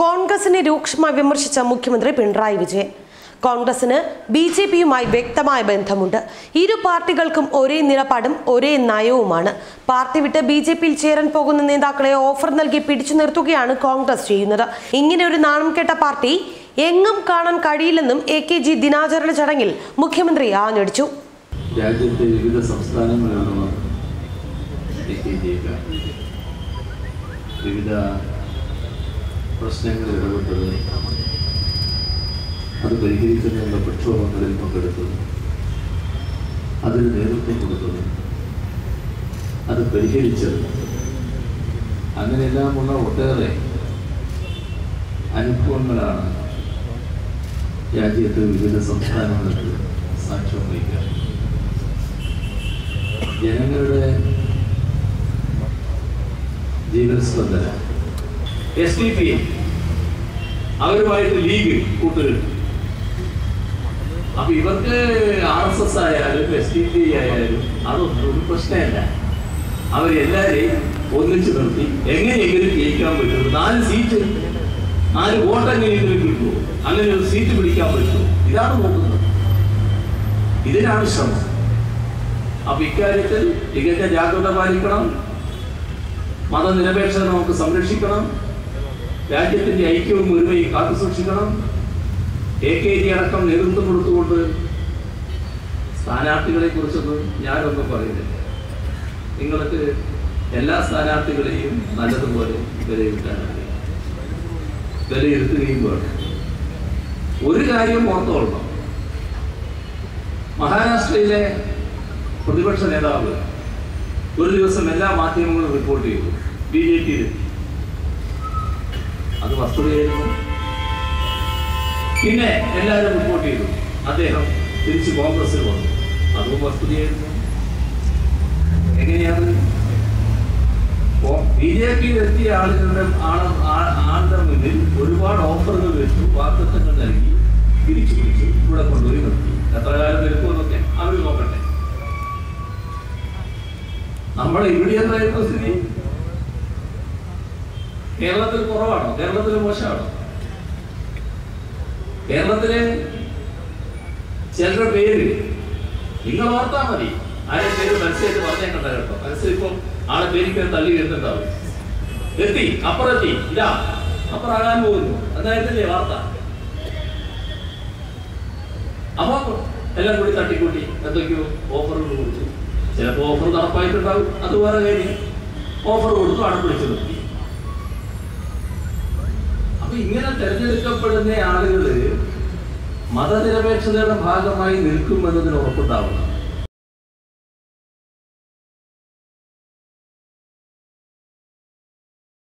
കോൺഗ്രസിനെ രൂക്ഷമായി വിമർശിച്ച മുഖ്യമന്ത്രി പിണറായി വിജയൻ. കോൺഗ്രസിന് ബി ജെ പിയുമായി വ്യക്തമായ ബന്ധമുണ്ട്. ഇരു പാർട്ടികൾക്കും ഒരേ നിലപാടും ഒരേ നയവുമാണ്. പാർട്ടി വിട്ട് ബി ജെ പിയിൽ ചേരാൻ പോകുന്ന നേതാക്കളെ ഓഫർ നൽകി പിടിച്ചു നിർത്തുകയാണ് കോൺഗ്രസ് ചെയ്യുന്നത്. ഇങ്ങനെ ഒരു നാണം കെട്ട പാർട്ടി എങ്ങും കാണാൻ കഴിയില്ലെന്നും എ കെ ജി ദിനാചരണ ചടങ്ങിൽ മുഖ്യമന്ത്രി ആഞ്ഞടിച്ചു. രാജ്യത്തെ വിവിധ സംസ്ഥാനങ്ങളിലുള്ള വിവിധ പ്രശ്നങ്ങൾ ഇടപെട്ടത് അത് പരിഹരിക്കുന്നതിനുള്ള പ്രക്ഷോഭങ്ങളിൽ പങ്കെടുത്തത് അതിന് നേതൃത്വം കൊടുത്തത് അത് പരിഹരിച്ചത് അങ്ങനെയെല്ലാമുള്ള ഒട്ടേറെ അനുഭവങ്ങളാണ് രാജ്യത്ത് വിവിധ സംസ്ഥാനങ്ങൾക്ക് സാക്ഷ്യം വഹിക്കുക ജനങ്ങളുടെ ഡി പി അവരുമായിട്ട് ലീഗ് കൂട്ടുകെട്ട്. അപ്പൊ ഇവർക്ക് ആർ എസ് എസ് ആയാലും എസ് ഡി പി ആയാലും അതൊന്നും ഒരു പ്രശ്നമല്ല. അവരെല്ലാരെയും ഒന്നിച്ചു നിർത്തി എങ്ങനെയെങ്കിലും ജയിക്കാൻ പറ്റും. നാല് സീറ്റ് നാല് വോട്ട് എങ്ങനെയെങ്കിലും കിട്ടുമോ അങ്ങനെ ഒരു സീറ്റ് പിടിക്കാൻ പറ്റുമോ ഇതാണ് നോക്കുന്നത്. ഇതിനാണ് ശ്രമം. അപ്പൊ ഇക്കാര്യത്തിൽ തികച്ച ജാഗ്രത പാലിക്കണം. മതനിരപേക്ഷത നമുക്ക് സംരക്ഷിക്കണം. രാജ്യത്തിന്റെ ഐക്യവും ഒരുമയും കാത്തു സൂക്ഷിക്കണം. എ കെ ജി അടക്കം നേതൃത്വം കൊടുത്തുകൊണ്ട് സ്ഥാനാർത്ഥികളെ കുറിച്ചൊന്നും ഞാനൊന്നും പറയുന്നില്ല. നിങ്ങൾക്ക് എല്ലാ സ്ഥാനാർത്ഥികളെയും നല്ലതുപോലെ വിലയിരുത്താനാണ്. വിലയിരുത്തുകയും വേണം ഒരു കാര്യം ഓർത്തോളണം മഹാരാഷ്ട്രയിലെ പ്രതിപക്ഷ നേതാവ് ഒരു ദിവസം എല്ലാ മാധ്യമങ്ങളും റിപ്പോർട്ട് ചെയ്തു. ബി ജെ പി അത് വസ്തുതയായിരുന്നു. പിന്നെ എല്ലാവരും റിപ്പോർട്ട് ചെയ്തു. അദ്ദേഹം തിരിച്ച് കോൺഗ്രസിൽ വന്നു. അതും വസ്തുതയായിരുന്നു. എങ്ങനെയാണ്? ബി ജെ പിയിൽ എത്തിയ ആളുകളുടെ ആണ് ആളുടെ നമ്മൾ ഇവിടെ എന്തായിരുന്നു സ്ഥിതി? കേരളത്തിൽ കുറവാണോ. കേരളത്തിൽ മോശമാണോ. കേരളത്തിലെ ചിലരുടെ പേര് നിങ്ങൾ ഓർത്താ മതി. ആരെ പേര് മനസ്സിലായിട്ട് പറഞ്ഞേക്കണ്ട കേട്ടോ. മനസ്സിലിപ്പം ആളെ പേരിക്കാൻ തള്ളി വരുന്നുണ്ടാവും. എത്തി അപ്പുറത്തി ഇതാ അപ്പുറാകാൻ പോകുന്നു. അതായിരുന്നില്ലേ വാർത്ത? അപ്പൊ എല്ലാം കൂടി തട്ടിക്കൂട്ടി എന്തൊക്കെയോ ഓഫറുകൾ കൊടുത്തു ചിലപ്പോൾ ഓഫർ നടപ്പായിട്ടുണ്ടാവും. അത് വേറെ കാര്യം. ഓഫർ കൊടുത്തു ആണ് വിളിച്ചത്. അപ്പൊ ഇങ്ങനെ തെരഞ്ഞെടുക്കപ്പെടുന്ന ആളുകൾ മതനിരപേക്ഷതയുടെ ഭാഗമായി നിൽക്കുമെന്നതിന് ഉറപ്പുണ്ടാവണം.